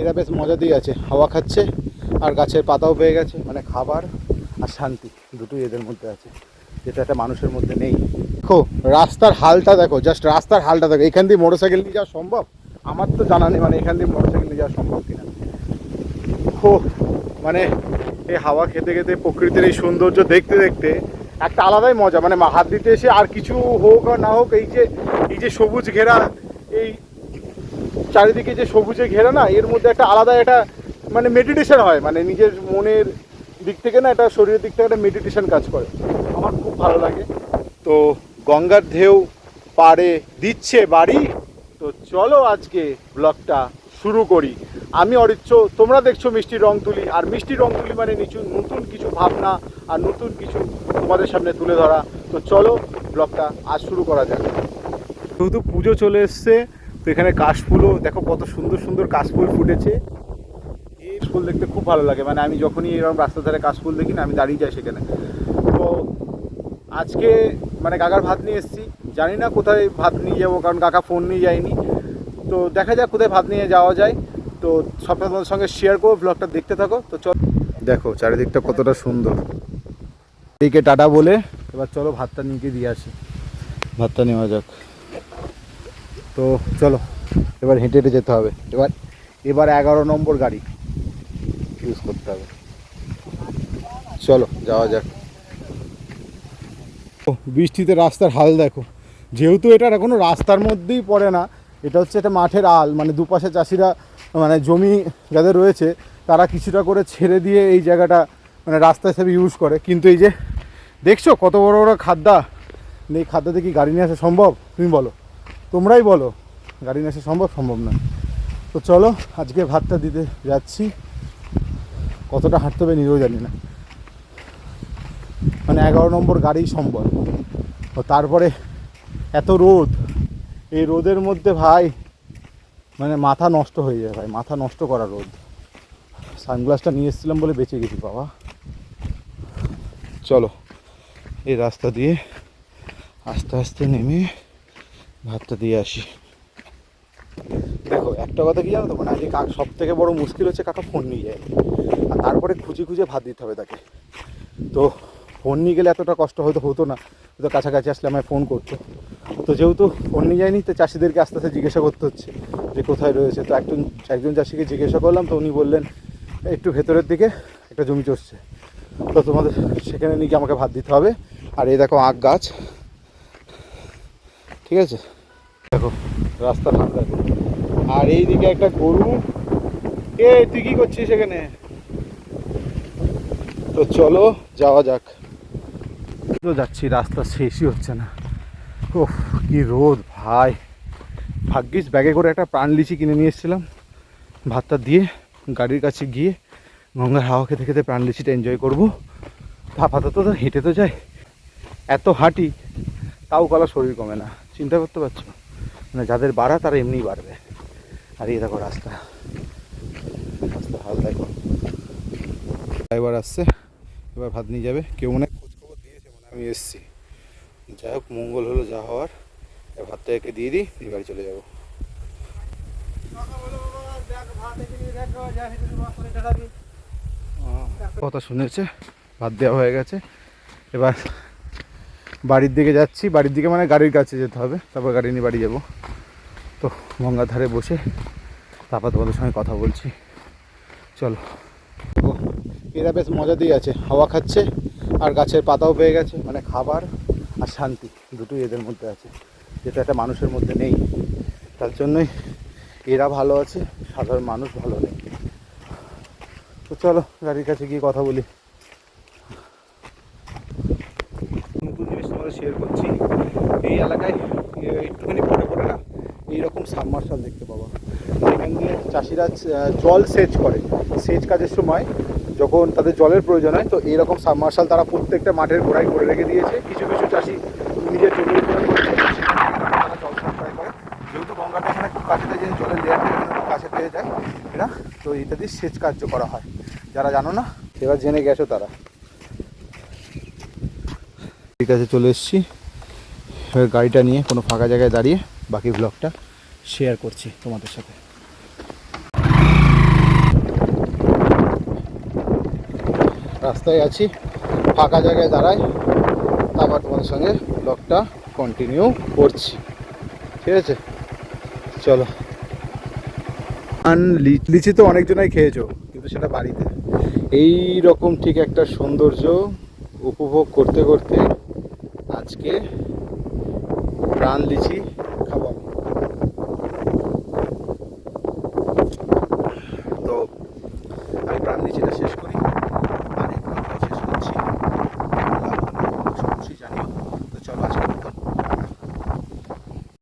এরা বেশ মজা দিয়ে আছে। হাওয়া খাচ্ছে আর গাছের পাতাও পেয়ে গেছে মানে খাবার আর শান্তি দুটোই এদের মধ্যে আছে, যেটা একটা মানুষের মধ্যে নেই। দেখো, রাস্তার হালটা দেখো জাস্ট রাস্তার হালটা দেখো, এখান দিয়ে মোটরসাইকেল নিয়ে যাওয়া সম্ভব? আমার তো জানা নেই মানে এখান দিয়ে মোটরসাইকেল নিয়ে যাওয়া সম্ভব কিনা। ও মানে এই হাওয়া খেতে খেতে প্রকৃতির এই সৌন্দর্য দেখতে দেখতে একটা আলাদাই মজা মানে হাত দিতে এসে আর কিছু হোক আর না হোক, এই যে এই যে সবুজ ঘেরা, এই চারিদিকে যে সবুজে ঘেরা না, এর মধ্যে একটা আলাদা একটা মানে মেডিটেশন হয়। মানে নিজের মনের দিক থেকে না, একটা শরীরের দিক থেকে একটা মেডিটেশন কাজ করে। আমার খুব ভালো লাগে। তো গঙ্গার ঢেউ পাড়ে দিচ্ছে বাড়ি। তো চলো আজকে ব্লগটা শুরু করি। আমি অরিচ্ছ তোমরা দেখছ মিষ্টি রং তুলি আর মিষ্টি রং তুলি মানে নিচু নতুন কিছু ভাবনা আর নতুন কিছু তোমাদের সামনে তুলে ধরা। তো চলো ব্লগটা আজ শুরু করা যাক। যেহেতু পুজো চলে এসছে তো এখানে কাশফুলও, দেখো কত সুন্দর সুন্দর কাশফুল ফুটেছে। এই ফুল দেখতে খুব ভালো লাগে। মানে আমি যখনই এরকম রাস্তার ধারে কাশফুল দেখি না, আমি দাঁড়িয়ে যাই সেখানে। তো আজকে মানে কাকার ভাত নিয়ে এসেছি। জানি না কোথায় ভাত নিয়ে যাব, কারণ কাকা ফোন নিয়ে যায়নি। তো দেখা যাক কোথায় ভাত নিয়ে যাওয়া যায়। তো সবটা তোমাদের সঙ্গে শেয়ার করব ব্লগটা দেখতে থাকো। তো চল। দেখো, চারিদিকটা কতটা সুন্দর। এদিকে টাটা বলে, এবার চলো ভাতটা নিয়ে গিয়ে দিয়ে আসি। ভাতটা নেওয়া যাক। তো চলো এবার হেঁটে হেঁটে যেতে হবে। এবার এবার এগারো নম্বর গাড়ি ইউজ করতে হবে। চলো যাওয়া যাক। ও, বৃষ্টিতে রাস্তার হাল দেখো। যেহেতু এটা কোনো রাস্তার মধ্যেই পড়ে না এটা হচ্ছে একটা মাঠের আল মানে দুপাশে চাষিরা মানে জমি যাদের রয়েছে তারা কিছুটা করে ছেড়ে দিয়ে এই জায়গাটা মানে রাস্তা হিসেবে ইউজ করে। কিন্তু এই যে দেখছ কত বড় বড় খাদ্যা? এই খাদ্যাতে কি গাড়ি নিয়ে আসা সম্ভব? তুমি বলো। তোমরাই বলো, গাড়ি নিয়ে আসা সম্ভব? সম্ভব না। তো চলো, আজকে ভাতটা দিতে যাচ্ছি। কতটা হাঁটতে হবে নিজেও জানি না। মানে এগারো নম্বর গাড়ি সম্ভব ও, তারপরে এত রোদ। এই রোদের মধ্যে ভাই মানে মাথা নষ্ট হয়ে যায় ভাই, মাথা নষ্ট করা রোদ। সানগ্লাসটা নিয়ে এসেছিলাম বলে বেঁচে গেছি, বাবা। চলো, এই রাস্তা দিয়ে আস্তে আস্তে নেমে ভাতটা দিয়ে আসি। দেখো, একটা কথা কি জানো তো? মানে আজকে কাক সব থেকে বড় মুশকিল হচ্ছে কাকা ফোন নিয়ে যায়। আর তারপরে খুঁজে খুঁজে ভাত দিতে হবে তাকে। তো ফোন নিয়ে গেলে এতটা কষ্ট হয়তো হতো না। তো কাছাকাছি আসলে আমায় ফোন করতো। তো যেহেতু ফোন নিয়ে যায়নি, তো চাষিদেরকে আস্তে আস্তে জিজ্ঞাসা করতে হচ্ছে যে কোথায় রয়েছে। তো একজন একজন চাষিকে জিজ্ঞাসা করলাম, তো উনি বললেন, একটু ভেতরের দিকে একটা জমি চষছে তো তোমাদের সেখানে নিয়ে আমাকে ভাত দিতে হবে। আর এই দেখো আখ গাছ। ঠিক আছে? দেখো, রাস্তা দেখো আর এইদিকে একটা গরু। এ, তুই কি করছিস এখানে? তো চলো, যাওয়া যাক। তো যাচ্ছি, রাস্তা শেষই হচ্ছে না। ও কি রোদ, ভাই। ভাগ্যিস ব্যাগে করে একটা প্রাণ লিচি কিনে নিয়ে এসেছিলাম। ভাতটা দিয়ে গাড়ির কাছে গিয়ে গঙ্গার হাওয়া খেতে খেতে প্রাণ লিচিটা এনজয় করব। আপাতত তো হেঁটে তো যায়। এত হাঁটি, তাও কলা শরীর কমে না। চিন্তা করতে পারছ মানে যাদের বাড়া তারা এমনিই বাড়বে। আর এই দেখো রাস্তা। রাস্তা হাল দেখো। ড্রাইভার আসছে, এবার ভাত নিয়ে যাবে। কেউ মনে হয় খোঁজ খবর দিয়েছে মানে আমি এসছি। যাই হোক, মঙ্গল হলো যা হওয়ার। ভাতটা একে দিয়ে দিই, দিয়ে বাড়ি চলে যাব। কথা শুনেছে, ভাত দেওয়া হয়ে গেছে। এবার বাড়ির দিকে যাচ্ছি। বাড়ির দিকে মানে গাড়ির কাছে যেতে হবে। তারপর গাড়ি নিয়ে বাড়ি যাব। তো গঙ্গার ধারে বসে তারপর তোমাদের সঙ্গে কথা বলছি। চলো। এরা বেশ মজা দিয়ে আছে। হাওয়া খাচ্ছে আর গাছের পাতাও পেয়ে গেছে। মানে খাবার আর শান্তি দুটোই এদের মধ্যে আছে। যেটা একটা মানুষের মধ্যে নেই। তার জন্যই এরা ভালো আছে, সাধারণ মানুষ ভালো নেই। তো চলো, গাড়ির কাছে গিয়ে কথা বলি নতুন জিনিস তোমাদের শেয়ার করছি এই এলাকায় এ, একটুখানি পরে পরে না এইরকম সাবমার্শাল দেখতে পাবো। এখান দিয়ে চাষিরা জল সেচ করে। সেচ কাজের সময় যখন তাদের জলের প্রয়োজন হয়, তো এইরকম সাবমার্শাল তারা প্রত্যেকটা মাঠের গোড়ায় করে রেখে দিয়েছে। কিছু কিছু চাষি নিজের জমির উপরে তারা জল সাপ্লাই করে। যেহেতু গঙ্গাটা এখানে খুব কাছে যে জলের লেয়ারটা খুব কাছে পেয়ে যায় এরা। তো এটা দিয়ে সেচ কার্য করা হয়। যারা জানো না, এবার জেনে গেছো তারা। ঠিক আছে, চলে এসছি। গাড়িটা নিয়ে কোনো ফাঁকা জায়গায় দাঁড়িয়ে বাকি ব্লগটা শেয়ার করছি তোমাদের সাথে। রাস্তায় আছি, ফাঁকা জায়গায় দাঁড়াই আবার তোমাদের সঙ্গে ব্লগটা কন্টিনিউ করছি। ঠিক আছে? চলো। লিচি তো অনেকজনাই খেয়েছো, কিন্তু সেটা বাড়িতে। এই রকম ঠিক একটা সৌন্দর্য উপভোগ করতে করতে আজকে প্রাণ লিচি